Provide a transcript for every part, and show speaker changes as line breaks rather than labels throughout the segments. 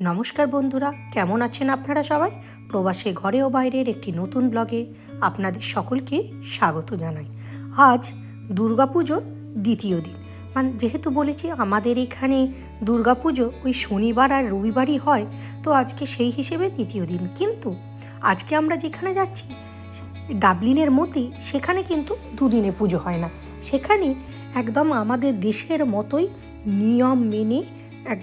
নমস্কার বন্ধুরা, কেমন আছেন আপনারা সবাই? প্রবাসে ঘরে ও বাইরের একটি নতুন ব্লগে আপনাদের সকলকে স্বাগত জানাই। আজ দুর্গাপুজোর দ্বিতীয় দিন। মানে যেহেতু বলেছি আমাদের এখানে দুর্গাপুজো ওই শনিবার আর রবিবারই হয়, তো আজকে সেই হিসেবে দ্বিতীয় দিন। কিন্তু আজকে আমরা যেখানে যাচ্ছি, ডাবলিনের মধ্যেই সেখানে কিন্তু দুদিনে পুজো হয় না। সেখানে একদম আমাদের দেশের মতোই নিয়ম মেনে এক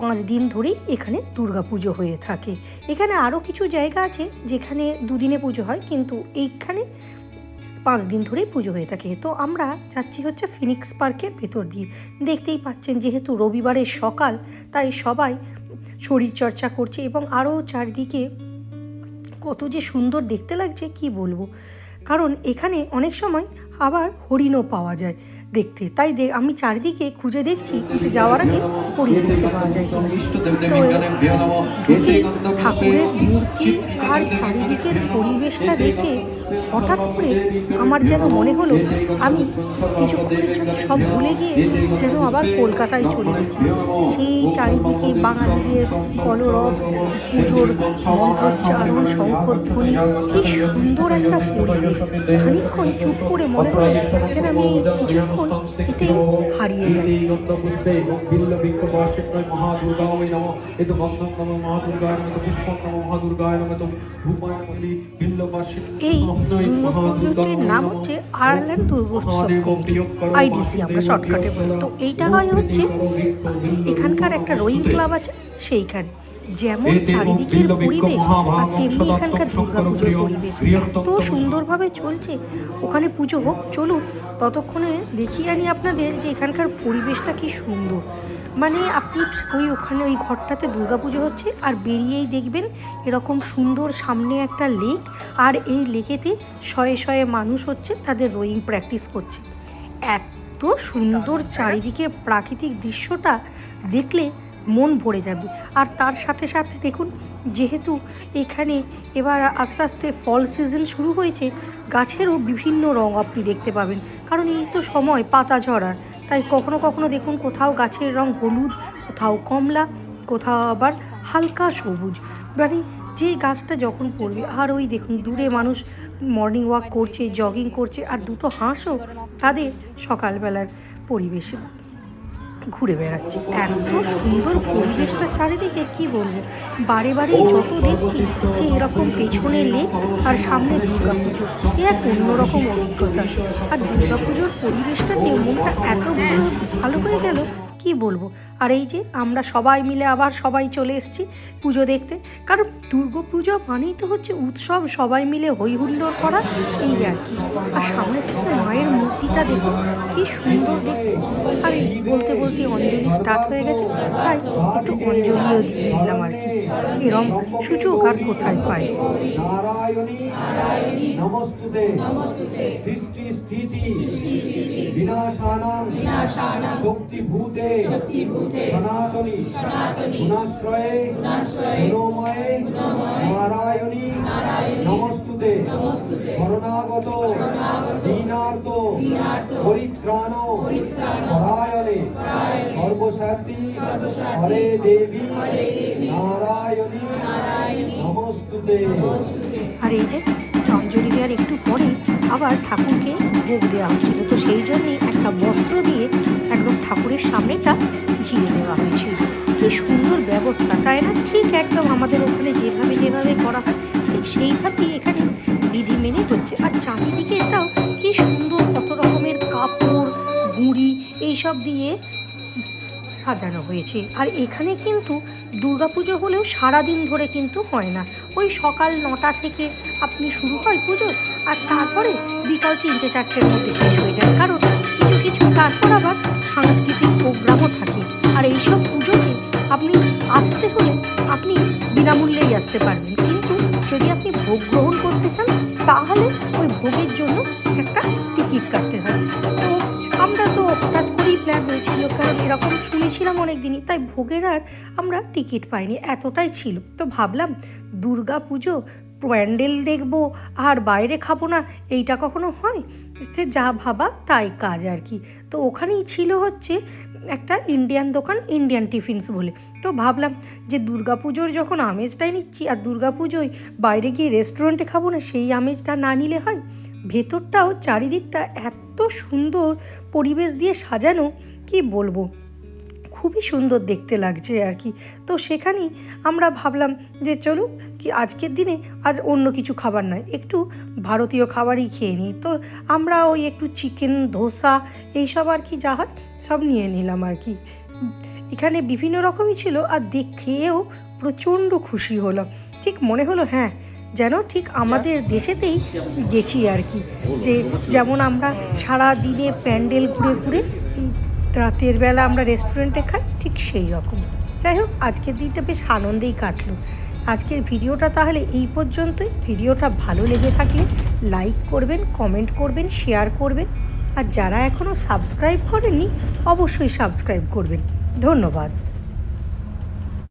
পাঁচ দিন ধরেই এখানে দুর্গা পুজো হয়ে থাকে। এখানে আরও কিছু জায়গা আছে যেখানে দুদিনে পুজো হয়, কিন্তু এইখানে পাঁচ দিন ধরেই পুজো হয়ে থাকে। তো আমরা যাচ্ছি হচ্ছে ফিনিক্স পার্কের ভেতর দিয়ে। দেখতেই পাচ্ছেন যেহেতু রবিবারের সকাল, তাই সবাই শরীরচর্চা করছে এবং আরও চারদিকে কত যে সুন্দর দেখতে লাগছে, কি বলব? কারণ এখানে অনেক সময় আবার হরিণও পাওয়া যায় দেখতে। তাই আমি চারিদিকে খুঁজে দেখছি যাওয়ার আগে হরিণ দেখতে পাওয়া যায় কিনা। তো ঢুকে ঠাকুরের মূর্তি আর চারিদিকের পরিবেশটা দেখে হঠাৎ করে আমার যেন মনে হলো আমি কিছুক্ষণের জন্য সব ভুলে গিয়ে যেন আবার কলকাতায় চলে গেছি। সেই চারিদিকে বাঙালিদের কলরব পুজোর মন্ত্রোচ্চারণ শঙ্করধ্বনি কি সুন্দর একটা পরিবেশ। খানিকক্ষণ চুপ করে মনে হলো যেন আমি কিছুক্ষণ এতে হারিয়ে যাই। এই দুর্গাপুজোটির নাম হচ্ছে আয়ারল্যান্ড দুর্গোৎসব। আইডিসি আমরা শর্টকাটে বলি। তো এইটা হয় হচ্ছে, এখানকার একটা রোয়িং ক্লাব আছে, সেইখানে। যেমন চারিদিকের পরিবেশ, আর তেমনি এখানকার দুর্গাপুজোর পরিবেশ। এত সুন্দরভাবে চলছে, ওখানে পুজো হোক চলুন ততক্ষণে দেখিয়ে আনি আপনাদের যে এখানকার পরিবেশটা কি সুন্দর। মানে আপনি ওই ওখানে ওই ঘরটাতে দুর্গাপুজো হচ্ছে আর বেরিয়েই দেখবেন এরকম সুন্দর সামনে একটা লেক আর এই লেকেতে শয়ে শয়ে মানুষ হচ্ছে তাদের রোয়িং প্র্যাকটিস করছে। এত সুন্দর চারিদিকে প্রাকৃতিক দৃশ্যটা দেখলে মন ভরে যাবে। আর তার সাথে সাথে দেখুন যেহেতু এখানে এবার আস্তে আস্তে ফল সিজন শুরু হয়েছে গাছেরও বিভিন্ন রং আপনি দেখতে পাবেন। কারণ এই তো সময় পাতা ঝরার তাই কখনো কখনো দেখুন কোথাও গাছের রং হলুদ, কোথাও কমলা, কোথাও আবার হালকা সবুজ। মানে যে গাছটা যখন পড়বে, আর ওই দেখুন দূরে মানুষ মর্নিং ওয়াক করছে জগিং করছে, আর দুটো হাঁসও তাদের সকালবেলার পরিবেশে। ঘুরে বেড়াচ্ছে। এত সুন্দর পরিবেশটা চারিদিকে, কি বলব? বারে বারে যত দেখছি যে এরকম পেছনে লেক আর সামনে দুর্গাপুজো। এ এক অন্যরকম অভিজ্ঞতা। আর দুর্গাপুজোর পরিবেশটা মনটা এত ভালো হয়ে গেল কি বলব? আর এই যে আমরা সবাই মিলে আবার সবাই চলে এসেছি পুজো দেখতে। কারণ দুর্গা পুজো মানেই তো হচ্ছে উৎসব, সবাই মিলে হই হুল্লোর করা, এই আর কি। আর সামনে থেকে মায়ের মূর্তিটা দেখো, কি সুন্দর দেখতে। আর বলতে বলতে অঞ্জলি স্টার্ট হয়ে গেছে তাই একটু অঞ্জলিও দিয়ে নিলাম আর কি। এরম সুযোগ আর কোথায় পাই?
নারায়ণী নমস্তুতে। সৃষ্টি স্থিতি বিনাশানাং শক্তিভূতে সনাতনী গুণাশ্রয়ে গুণময়ে নারায়ণী নমস্তুতে। শরণাগত সর্বসাত্রী হরে দেবী। নারায়ণী। নমস্তুতে।
আর এই যে অঞ্জলি দেওয়ার একটু পরেই আবার ঠাকুরকে ভোগ দেওয়া হয়েছিল। তো সেই জন্যই একটা বস্ত্র দিয়ে একদম ঠাকুরের সামনেটা ঘিরে দেওয়া হয়েছিল। কি সুন্দর ব্যবস্থা তাই না? ঠিক একদম আমাদের ওখানে যেভাবে যেভাবে করা হয় ঠিক সেইভাবেই এখানে বিধি মেনে হচ্ছে। আর চারিদিকে এটাও কি সুন্দর কত রকমের কাপড় গুঁড়ি এইসব দিয়ে সাজানো হয়েছে। আর এখানে কিন্তু দুর্গাপুজো হলেও সারাদিন ধরে কিন্তু হয় না। ওই সকাল নটা থেকে আপনি শুরু হয় পুজো আর তারপরে বিকাল তিনটে, চারটের মধ্যে শেষ হয়ে যায়। কারণ কিছু কিছু তারপর আবার সাংস্কৃতিক প্রোগ্রামও থাকে। আর এইসব পুজোতে আপনি আসতে হলে আপনি বিনামূল্যেই আসতে পারবেন। কিন্তু যদি আপনি ভোগ গ্রহণ করতে চান, তাহলে ওই ভোগের জন্য একটা টিকিট কাটতে হয়। আমরা তো হঠাৎ করেই প্ল্যান হয়েছিল, কারণ এরকম শুনেছিলাম অনেক দিনই তাই ভোগের আর আমরা টিকিট পাইনি, এতটাই ছিল। তো ভাবলাম দুর্গা পুজো, প্যান্ডেল দেখব, আর বাইরে খাব না, এইটা কখনো হয়? সে যা ভাবা তাই কাজ আর কি। তো ওখানেই ছিল হচ্ছে একটা ইন্ডিয়ান দোকান ইন্ডিয়ান টিফিনস বলে। তো ভাবলাম যে দুর্গাপুজোর যখন আমেজটাই নিচ্ছি, আর দুর্গাপুজোয় বাইরে গিয়ে রেস্টুরেন্টে খাব না, সেই আমেজটা না নিলে হয়? ভেতরটাও চারিদিকটা এত সুন্দর পরিবেশ দিয়ে সাজানো, কি বলব? খুবই সুন্দর দেখতে লাগছে আর কি। তো সেখানেই আমরা ভাবলাম যে চলুক কি আজকের দিনে আজ অন্য কিছু খাবার নয়, একটু ভারতীয় খাবারই খেয়ে নিই। তো আমরা ওই একটু চিকেন ধোসা এইসব আর কি যা হয় সব নিয়ে নিলাম আর কি। এখানে বিভিন্ন রকমই ছিল আর দেখেও প্রচণ্ড খুশি হলাম। ঠিক মনে হলো হ্যাঁ যেন ঠিক আমাদের দেশেতেই গেছি আর কি। যে যেমন আমরা সারা দিনে প্যান্ডেল ঘুরে ঘুরে রাতের বেলা আমরা রেস্টুরেন্টে খাই, ঠিক সেই রকম। যাই হোক, আজকের দিনটা বেশ আনন্দেই কাটলো। আজকের ভিডিওটা তাহলে এই পর্যন্তই। ভিডিওটা ভালো লেগে থাকলে লাইক করবেন, কমেন্ট করবেন, শেয়ার করবেন। আর যারা এখনও সাবস্ক্রাইব করেননি, অবশ্যই সাবস্ক্রাইব করবেন। ধন্যবাদ।